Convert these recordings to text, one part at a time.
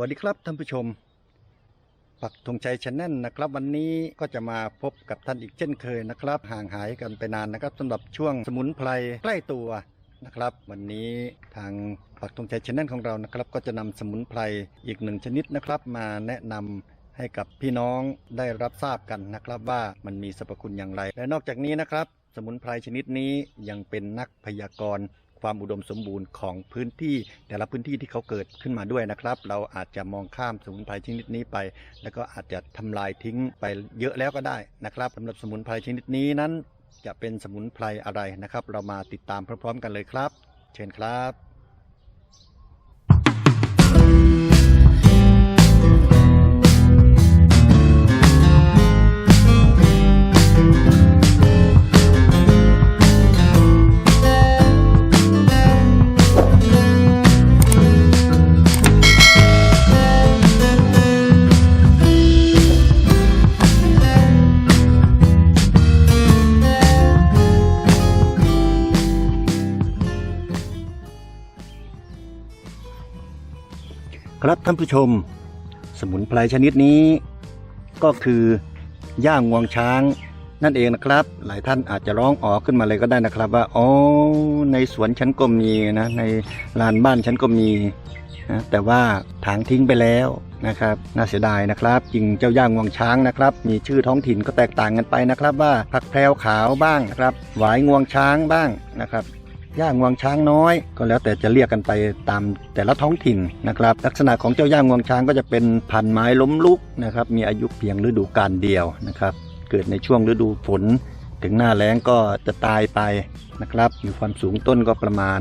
วัสดีครับท่านผู้ชม ปักธงชัยชแนลนะครับ วันนี้ก็จะมาพบกับท่านอีกเช่นเคยนะครับ ห่างหายกันไปนานนะครับสำหรับช่วงสมุนไพรใกล้ตัวนะครับ วันนี้ทางปักธงชัยชแนลของเรานะครับ ก็จะนำสมุนไพรอีกหนึ่งชนิดนะครับ มาแนะนำให้กับพี่น้องได้รับทราบกันนะครับ ว่ามันมีสรรพคุณอย่างไร และนอกจากนี้นะครับ สมุนไพรชนิดนี้ยังเป็นนักพยากรณ์ ความอุดมสมบูรณ์ของพื้นที่แต่ละพื้นที่ที่เขาเกิดขึ้นมาด้วยนะครับ เราอาจจะมองข้ามสมุนไพรชนิดนี้ไป แล้วก็อาจจะทำลายทิ้งไปเยอะแล้วก็ได้นะครับสำหรับสมุนไพรชนิดนี้นั้น จะเป็นสมุนไพรอะไรนะครับ เรามาติดตามพร้อมๆกันเลยครับ เชิญครับ ครับท่านผู้ชม สมุนไพรชนิดนี้ ก็คือย่างงวงช้างนั่นเองนะครับ หลายท่านอาจจะร้องอ๋อขึ้นมาเลยก็ได้นะครับ ว่าอ๋อในสวนฉันก็มีนะในลานบ้านฉันก็มีนะแต่ว่าถางทิ้งไปแล้วนะครับน่าเสียดายนะครับจริงเจ้าย่างงวงช้างนะครับ มีชื่อท้องถิ่นก็แตกต่างกันไปนะครับ ว่าผักแพรวขาวบ้างนะครับหวายงวงช้างบ้างนะครับ ย่างงวงช้างน้อย ก็แล้วแต่จะเรียกกันไปตามแต่ละท้องถิ่นนะครับ ลักษณะของเจ้าย่างงวงช้างก็จะเป็นพันไม้ล้มลุกนะครับ มีอายุเพียงฤดูกาลเดียวนะครับ เกิดในช่วงฤดูฝน ถึงหน้าแล้งก็จะตายไปนะครับมีความสูงต้นก็ประมาณ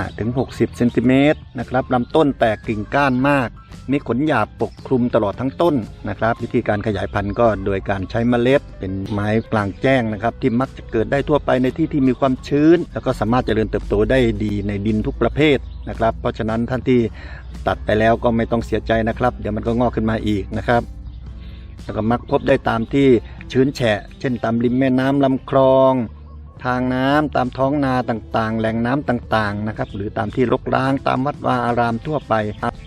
15-60เซนติเมตรนะครับลำต้นแตกกิ่งก้านมาก มีขนหยาบปกคลุมตลอดทั้งต้นนะครับ วิธีการขยายพันธุ์ก็โดยการใช้เมล็ด เป็นไม้กลางแจ้งนะครับ ที่มักจะเกิดได้ทั่วไปในที่ที่มีความชื้น แล้วก็สามารถเจริญเติบโตได้ดีในดินทุกประเภทนะครับ เพราะฉะนั้นท่านที่ตัดไปแล้วก็ไม่ต้องเสียใจนะครับ เดี๋ยวมันก็งอกขึ้นมาอีกนะครับ แล้วก็มักพบได้ตามที่ชื้นแฉะ เช่นตามริมแม่น้ำลำคลอง ทางน้ำตามท้องนาต่างๆ แหล่งน้ำต่างๆนะครับหรือตามที่รกร้างตามวัดวาอารามทั่วไป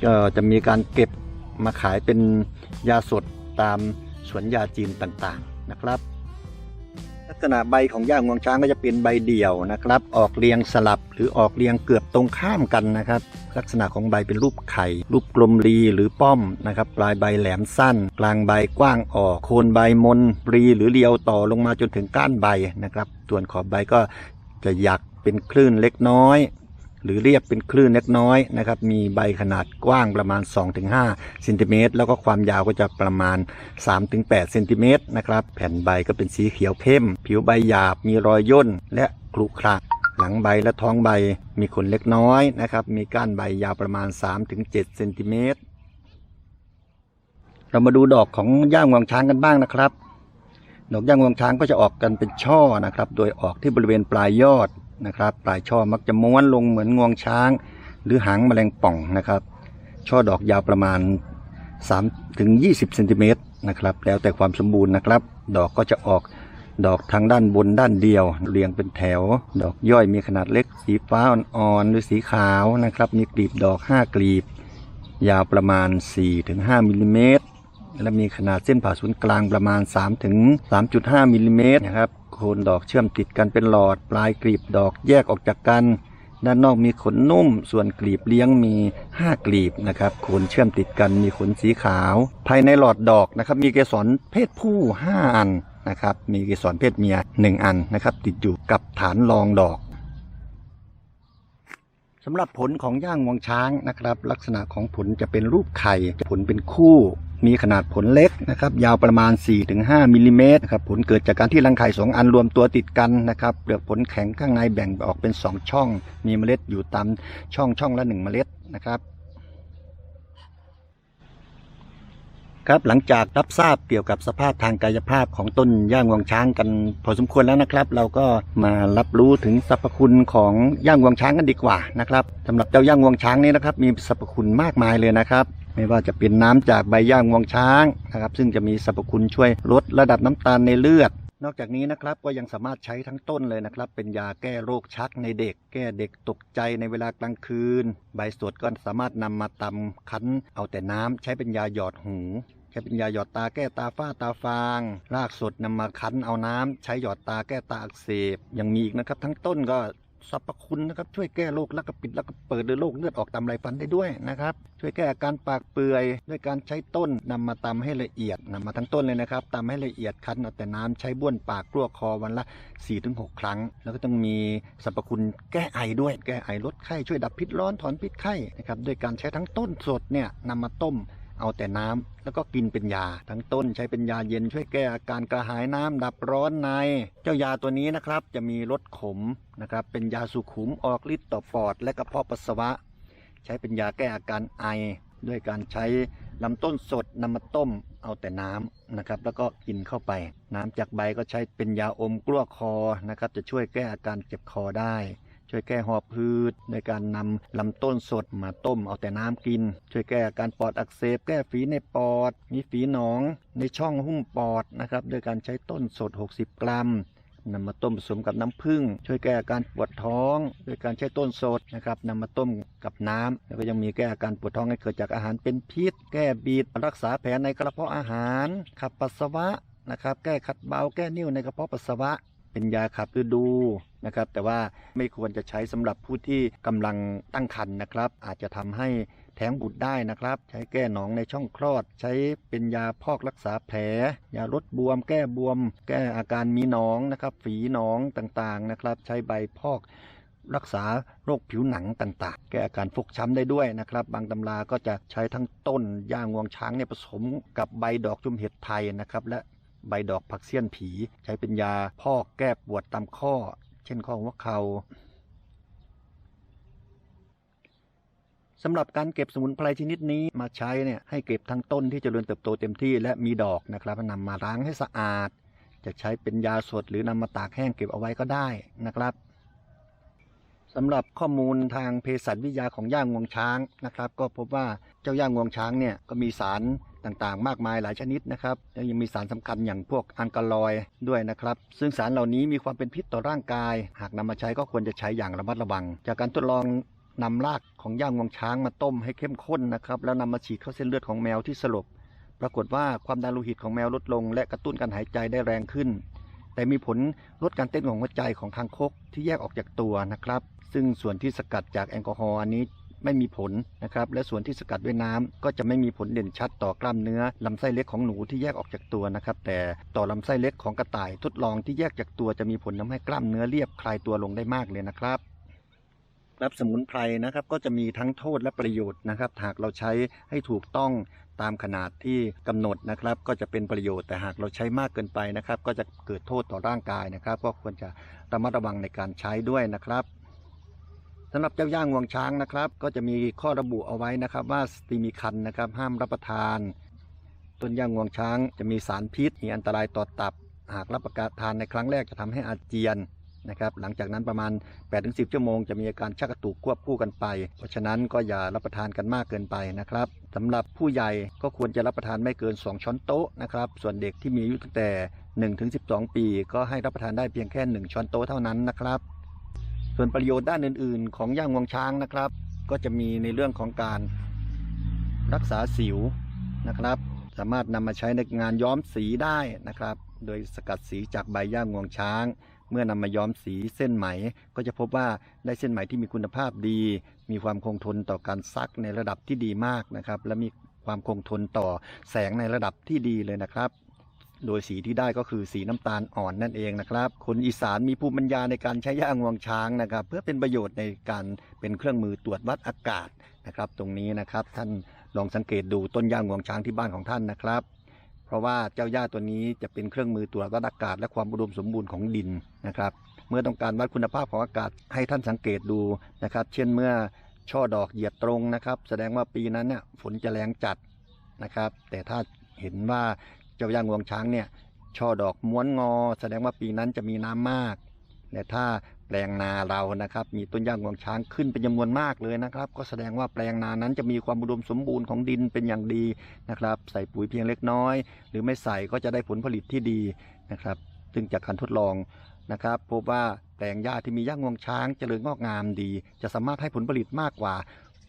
ก็จะมีการเก็บมาขายเป็นยาสดตามสวนยาจีนต่างๆนะครับ ลักษณะใบของย่างงวงช้างก็จะเป็นใบเดี่ยวนะครับ ออกเรียงสลับหรือออกเรียงเกือบตรงข้ามกันนะครับ ลักษณะของใบเป็นรูปไข่ รูปกลมรีหรือป้อมนะครับ ปลายใบแหลมสั้น กลางใบกว้างออก โคนใบมนรีหรือเรียวต่อลงมาจนถึงก้านใบนะครับส่วนขอบใบก็จะหยักเป็นคลื่นเล็กน้อย หรือเรียบเป็นคลื่นเล็กน้อยนะครับ มีใบขนาดกว้างประมาณ 2-5เซนติเมตรแล้วก็ความยาวก็จะประมาณ 3-8เซนติเมตรนะครับ แผ่นใบก็เป็นสีเขียวเข้ม ผิวใบหยาบ มีรอยย่น และครุขระหลังใบและท้องใบมีขนเล็กน้อยนะครับ มีก้านใบยาวประมาณ 3-7เซนติเมตร เรามาดูดอกของย่างงวงช้างกันบ้างนะครับ ดอกย่างงวงช้างก็จะออกกันเป็นช่อนะครับ โดยออกที่บริเวณปลายยอด นะครับ ปลายช่อมักจะม้วนลงเหมือนงวงช้าง หรือหางแมลงป่องนะครับ ช่อดอกยาวประมาณ3ถึง20เซนติเมตรนะครับ แล้วแต่ความสมบูรณ์นะครับ ดอกก็จะออกดอกทางด้านบนด้านเดียว เรียงเป็นแถว ดอกย่อยมีขนาดเล็กสีฟ้าอ่อนๆหรือสีขาวนะครับ มีกลีบดอก 5 กลีบ ยาวประมาณ 4-5มิลลิเมตรและมีขนาดเส้นผ่าศูนย์กลางประมาณ3ถึง3.5มิลลิเมตรนะครับ โคนดอกเชื่อมติดกันเป็นหลอด ปลายกลีบดอกแยกออกจากกัน ด้านนอกมีขนนุ่ม ส่วนกลีบเลี้ยงมี 5 กลีบนะครับโคนเชื่อมติดกันมีขนสีขาว ภายในหลอดดอกนะครับ มีเกสรเพศผู้ 5 อันนะครับ มีเกสรเพศเมีย 1 อันนะครับ ติดอยู่กับฐานรองดอกสำหรับผลของย่างงวงช้างนะครับ ลักษณะของผลจะเป็นรูปไข่ผลเป็นคู่ มีขนาดผลเล็กนะครับยาวประมาณ 4-5มิลลิเมตรครับผลเกิดจากการที่รังไข่สองอันรวมตัวติดกันนะครับเปลือกผลแข็งข้างในแบ่งออกเป็น 2 ช่อง มีเมล็ดอยู่ตามช่องช่องละ 1 เมล็ดนะครับครับหลังจากรับทราบเกี่ยวกับสภาพทางกายภาพของต้นย่างงวงช้างกันพอสมควรแล้วนะครับ เราก็มารับรู้ถึงสรรพคุณของย่างงวงช้างกันดีกว่านะครับสำหรับเจ้าย่างงวงช้างนี้นะครับ มีสรรพคุณมากมายเลยนะครับ ไม่ว่าจะเป็นน้ำจากใบย่างวงช้างนะครับ ซึ่งจะมีสรรพคุณช่วยลดระดับน้ำตาลในเลือด นอกจากนี้นะครับก็ยังสามารถใช้ทั้งต้นเลยนะครับ เป็นยาแก้โรคชักในเด็ก แก้เด็กตกใจในเวลากลางคืน ใบสดก็สามารถนำมาตำคั้น เอาแต่น้ำใช้เป็นยาหยอดหูใช้เป็นยาหยอดตาแก้ตาฝ้าตาฟาง รากสดนำมาคั้นเอาน้ำใช้หยอดตาแก้ตาอักเสบยังมีอีกนะครับ ทั้งต้นก็ สรรพคุณนะครับช่วยแก้โรคแล้วก็ปิดแล้วก็เปิดโดยโรคเลือดออกตามไรฟันได้ด้วยนะครับช่วยแก้อาการปากเปื่อยด้วยการใช้ต้นนำมาตำให้ละเอียดนำมาทั้งต้นเลยนะครับตำให้ละเอียดคั้นเอาแต่น้ำใช้บ้วนปากกลัวคอวันละ 4-6 ครั้ง แล้วก็ต้องมีสรรพคุณแก้ไอด้วย แก้ไอลดไข้ช่วยดับพิษร้อนถอนพิษไข้นะครับด้วยการใช้ทั้งต้นสดเนี่ยนำมาต้ม เอาแต่น้ำแล้วก็กินเป็นยา ทั้งต้นใช้เป็นยาเย็นช่วยแก้อาการกระหายน้ำดับร้อนใน เจ้ายาตัวนี้นะครับจะมีรสขมนะครับเป็นยาสุขุมออกฤทธิ์ต่อปอด และกระเพาะปัสสาวะ ใช้เป็นยาแก้อาการไอ ด้วยการใช้ลำต้นสดนำมาต้มเอาแต่น้ำนะครับแล้วก็กินเข้าไป น้ำจากใบก็ใช้เป็นยาอมกลั้วคอนะครับจะช่วยแก้อาการเจ็บคอได้ ช่วยแก้หอบพืชในการนำลำต้นสดมาต้มเอาแต่น้ำกิน ช่วยแก้อาการปอดอักเสบแก้ฝีในปอด มีฝีหนองในช่องหุ้มปอดนะครับโดยการใช้ต้นสด 60 กรัมนำมาต้มผสมกับน้ำผึ้งช่วยแก้อาการปวดท้องโดยการใช้ต้นสดนะครับนำมาต้มกับน้ำแล้วก็ยังมีแก้อาการปวดท้องให้เกิดจากอาหารเป็นพิษ แก้บีดรักษาแผลในกระเพาะอาหารขับปัสสาวะนะครับแก้ขัดเบาแก้นิ่วในกระเพาะปัสสาวะ เป็นยาขับฤดูนะครับ แต่ว่าไม่ควรจะใช้สำหรับผู้ที่กำลังตั้งครรภ์นะครับ อาจจะทำให้แท้งบุตรได้นะครับ ใช้แก้หนองในช่องคลอด ใช้เป็นยาพอกรักษาแผล ยาลดบวม แก้บวม แก้อาการมีหนองนะครับ ฝีหนองต่างๆนะครับ ใช้ใบพอกรักษาโรคผิวหนังต่างๆ แก้อาการฟกช้ำได้ด้วยนะครับ บางตำราก็จะใช้ทั้งต้นย่างงวงช้างเนี่ยผสมกับใบดอกจุมเห็ดไทยนะครับ และ ใบดอกผักเสี้ยนผี ใช้เป็นยาพอกแก้ปวดตามข้อ เช่นข้อหัวเขา่าสำหรับการเก็บสมุนไพรชนิดนี้มาใช้เนี่ยให้เก็บทั้งต้นที่จเจริญเติบโตเต็มที่และมีดอกนะครับนำมาล้างให้สะอาด จะใช้เป็นยาสดหรือนำมาตากแห้งเก็บเอาไว้ก็ได้นะครับสำหรับข้อมูลทางเภสัชวิทยาของย่างงวงช้างนะครับ ก็พบว่าเจ้าย่างงวงช้างเนี่ยก็มีสาร ต่างๆ มากมายหลายชนิดนะครับแล้วยังมีสารสำคัญอย่างพวกอัลกาลอยด้วยนะครับ ซึ่งสารเหล่านี้มีความเป็นพิษต่อร่างกาย หากนำมาใช้ก็ควรจะใช้อย่างระมัดระวัง จากการทดลองนำรากของย่างงวงช้างมาต้มให้เข้มข้นนะครับ แล้วนำมาฉีดเข้าเส้นเลือดของแมวที่สลบ ปรากฏว่าความดันโลหิตของแมวลดลง และกระตุ้นการหายใจได้แรงขึ้น แต่มีผลลดการเต้นของหัวใจของคางคกที่แยกออกจากตัวนะครับ ซึ่งส่วนที่สกัดจากแอลกอฮอล์อันนี้ ไม่มีผลนะครับและส่วนที่สกัดด้วยน้ำก็จะไม่มีผลเด่นชัดต่อกล้ามเนื้อลำไส้เล็กของหนูที่แยกออกจากตัวนะครับแต่ต่อลำไส้เล็กของกระต่ายทดลองที่แยกจากตัวจะมีผลทำให้กล้ามเนื้อเรียบคลายตัวลงได้มากเลยนะครับรับสมุนไพรนะครับก็จะมีทั้งโทษและประโยชน์นะครับหากเราใช้ให้ถูกต้องตามขนาดที่กำหนดนะครับ ก็จะเป็นประโยชน์แต่หากเราใช้มากเกินไปนะครับ ก็จะเกิดโทษต่อร่างกายนะครับ ก็ควรจะระมัดระวังในการใช้ด้วยนะครับ สำหรับเจ้าย่างงวงช้างนะครับ ก็จะมีข้อระบุเอาไว้นะครับ ว่าสตรีมีคันนะครับ ห้ามรับประทาน ต้นย่างงวงช้างจะมีสารพิษมีอันตรายต่อตับ หากรับประทานในครั้งแรกจะทำให้อาเจียนนะครับหลังจากนั้นประมาณ 8-10 ชั่วโมงจะมีอาการชักกระตุกควบคู่กันไป เพราะฉะนั้นก็อย่ารับประทานกันมากเกินไปนะครับสำหรับผู้ใหญ่ก็ควรจะรับประทานไม่เกิน 2 ช้อนโต๊ะนะครับส่วนเด็กที่มีอายุตั้งแต่ 1-12 ปี ก็ให้รับประทานได้เพียงแค่ 1 ช้อนโต๊ะเท่านั้นนะครับ ส่วนประโยชน์ด้านอื่น ๆ ของย่างงวงช้างนะครับ ก็จะมีในเรื่องของการรักษาสิวนะครับ สามารถนำมาใช้ในงานย้อมสีได้นะครับ โดยสกัดสีจากใบย่างงวงช้าง เมื่อนำมาย้อมสีเส้นไหม ก็จะพบว่าได้เส้นไหมที่มีคุณภาพดี มีความคงทนต่อการซักในระดับที่ดีมากนะครับ และมีความคงทนต่อแสงในระดับที่ดีเลยนะครับ โดยสีที่ได้ก็คือสีน้ำตาลอ่อนนั่นเองนะครับ คนอีสานมีภูมิปัญญาในการใช้ย่างงวงช้างนะครับ เพื่อเป็นประโยชน์ในการเป็นเครื่องมือตรวจวัดอากาศนะครับ ตรงนี้นะครับท่านลองสังเกตดูต้นย่างงวงช้างที่บ้านของท่านนะครับ เพราะว่าเจ้าหญ้าตัวนี้จะเป็นเครื่องมือตรวจวัดอากาศ และความอุดมสมบูรณ์ของดินนะครับ เมื่อต้องการวัดคุณภาพของอากาศให้ท่านสังเกตดูนะครับ เช่นเมื่อช่อดอกเหยียดตรงนะครับ แสดงว่าปีนั้นเนี่ยฝนจะแรงจัดนะครับ แต่ถ้าเห็นว่า เจ้าย่างงวงช้างเนี่ยช่อดอกม้วนงอ แสดงว่าปีนั้นจะมีน้ำมากและถ้าแปลงนาเรานะครับ มีต้นย่างงวงช้างขึ้นเป็นจำนวนมากเลยนะครับ ก็แสดงว่าแปลงนานั้นจะมีความอุดมสมบูรณ์ของดินเป็นอย่างดีนะครับ ใส่ปุ๋ยเพียงเล็กน้อย หรือไม่ใส่ก็จะได้ผลผลิตที่ดีนะครับ ซึ่งจากการทดลองนะครับพบว่าแปลงหญ้าที่มีหญ้างวงช้างเจริญงอกงามดี จะสามารถให้ผลผลิตมากกว่า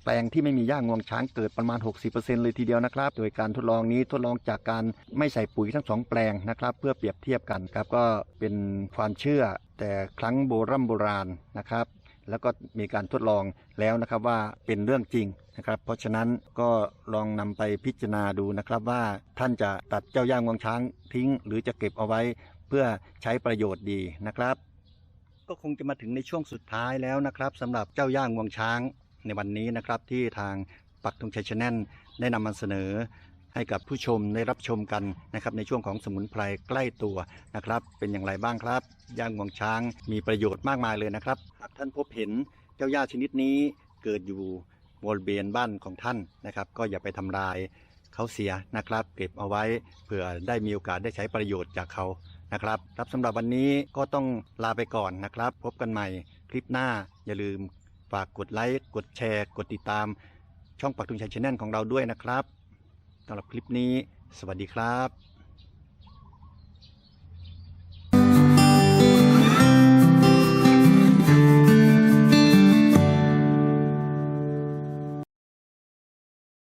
แปลงที่ไม่มีหญ้างวงช้างเกิดประมาณ 60%เลยทีเดียวนะครับ โดยการทดลองนี้ทดลองจากการไม่ใส่ปุ๋ยทั้งสองแปลงนะครับ เพื่อเปรียบเทียบกันครับก็เป็นความเชื่อแต่ครั้งโบรโบราณนะครับ แล้วก็มีการทดลองแล้วนะครับว่าเป็นเรื่องจริงนะครับ เพราะฉะนั้นก็ลองนำไปพิจารณาดูนะครับว่าท่านจะตัดเจ้าย่างงวงช้างทิ้ง หรือจะเก็บเอาไว้เพื่อใช้ประโยชน์ดีนะครับ ก็คงจะมาถึงในช่วงสุดท้ายแล้วนะครับสำหรับเจ้าย่างงวงช้าง ในวันนี้นะครับที่ทางปักธงชัยชแนลได้นำมาเสนอให้กับผู้ชมได้รับชมกันนะครับในช่วงของสมุนไพรใกล้ตัวนะครับ เป็นอย่างไรบ้างครับย่างงวงช้างมีประโยชน์มากมายเลยนะครับหากท่านพบเห็นเจ้าหญ้าชนิดนี้เกิดอยู่บริเวณบ้านของท่านนะครับ ก็อย่าไปทำลายเขาเสียนะครับ เก็บเอาไว้เผื่อได้มีโอกาสได้ใช้ประโยชน์จากเขานะครับครับสำหรับวันนี้ก็ต้องลาไปก่อนนะครับ พบกันใหม่คลิปหน้าอย่าลืม ฝากกดไลค์กดแชร์ กดติดตาม ช่องปักทุงชัยชแนลของเราด้วยนะครับสำหรับคลิปนี้ สวัสดีครับ